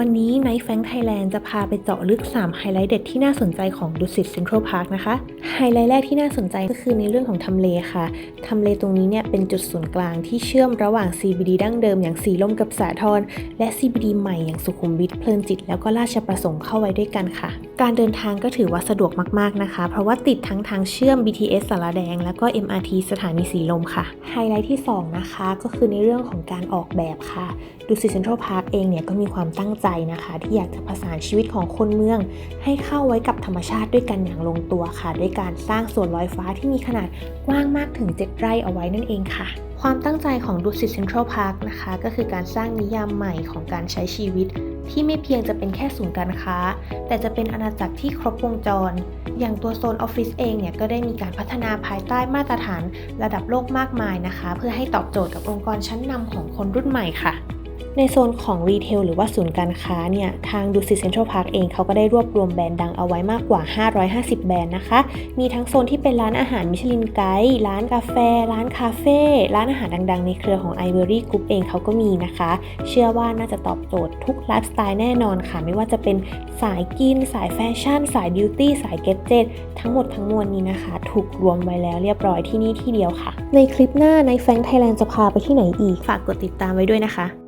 วันนี้ไนท์แฟงไทยแลนด์จะพาไปเจาะลึก 3 ไฮไลท์เด็ดที่น่าสนใจของดุสิตเซ็นทรัลพาร์คนะคะ ไฮไลท์แรกที่น่าสนใจก็คือในเรื่องของทำเลค่ะ ทำเลตรงนี้เนี่ยเป็นจุดศูนย์กลางที่เชื่อมระหว่าง CBD ดั้งเดิมอย่างสีลมกับสาทรและ CBD ใหม่อย่างสุขุมวิทเพลินจิต แล้วก็ราชประสงค์เข้าไว้ด้วยกันค่ะ การเดินทางก็ถือว่าสะดวกมากๆนะคะ เพราะว่าติดทั้งทางเชื่อม BTS สารแดง แล้วก็ MRT สถานีสีลมค่ะ ไฮไลท์ที่ 2 นะคะ ก็คือในเรื่องของการออกแบบค่ะดูสิตเซ็นทรัลพาร์คเองเนี่ยก็มีความตั้งใจนะคะ ที่อยากจะผสานชีวิตของคนเมือง ให้เข้าไว้กับธรรมชาติด้วยกันอย่างลงตัวค่ะ ด้วยการสร้างสวนลอยฟ้าที่มีขนาดกว้างมากถึง 7 ไร่เอาไว้นั่นเองค่ะความตั้งใจของดูสิตเซ็นทรัลพาร์คนะคะ ก็คือการสร้างนิยามใหม่ของการใช้ชีวิต ที่ไม่เพียงจะเป็นแค่ศูนย์การค้า แต่จะเป็นอาณาจักรที่ครบวงจร อย่างตัวโซนออฟฟิศเองเนี่ยก็ได้มีการพัฒนาภายใต้มาตรฐานระดับโลกมากมายนะคะ เพื่อให้ตอบโจทย์กับองค์กรชั้นนำของคนรุ่นใหม่ค่ะ ในโซนของรีเทลหรือว่าศูนย์การค้าเนี่ยทางดูสิเซ็นทรัลพาร์คเองเขาก็ได้รวบรวมแบรนด์ดังเอาไว้มากกว่า 550 แบรนด์นะคะ มีทั้งโซนที่เป็นร้านอาหารมิชลินไกด์ร้านกาแฟ ร้านคาเฟ่ร้านอาหารดังๆ ในเครือของ i v o r y Group เองเขาก็มีนะคะ เชื่อว่าน่าจะตอบโจทย์ทุกไลฟ์สไตล์แน่นอนค่ะ ไม่ว่าจะเป็นสายกิน สายแฟชั่น สายบิวตี้สายเก็ตเจ็ตทั้งหมดทั้งมวลนี้นะคะ ถูกรวมไว้แล้วเรียบร้อยที่นี่ที่เดียวค่ะ ในคลิปหน้าในแฟงไทยแลนด์จะพาไปที่ไหนอีกฝากกดติดตามไว้ด้วยนะคะ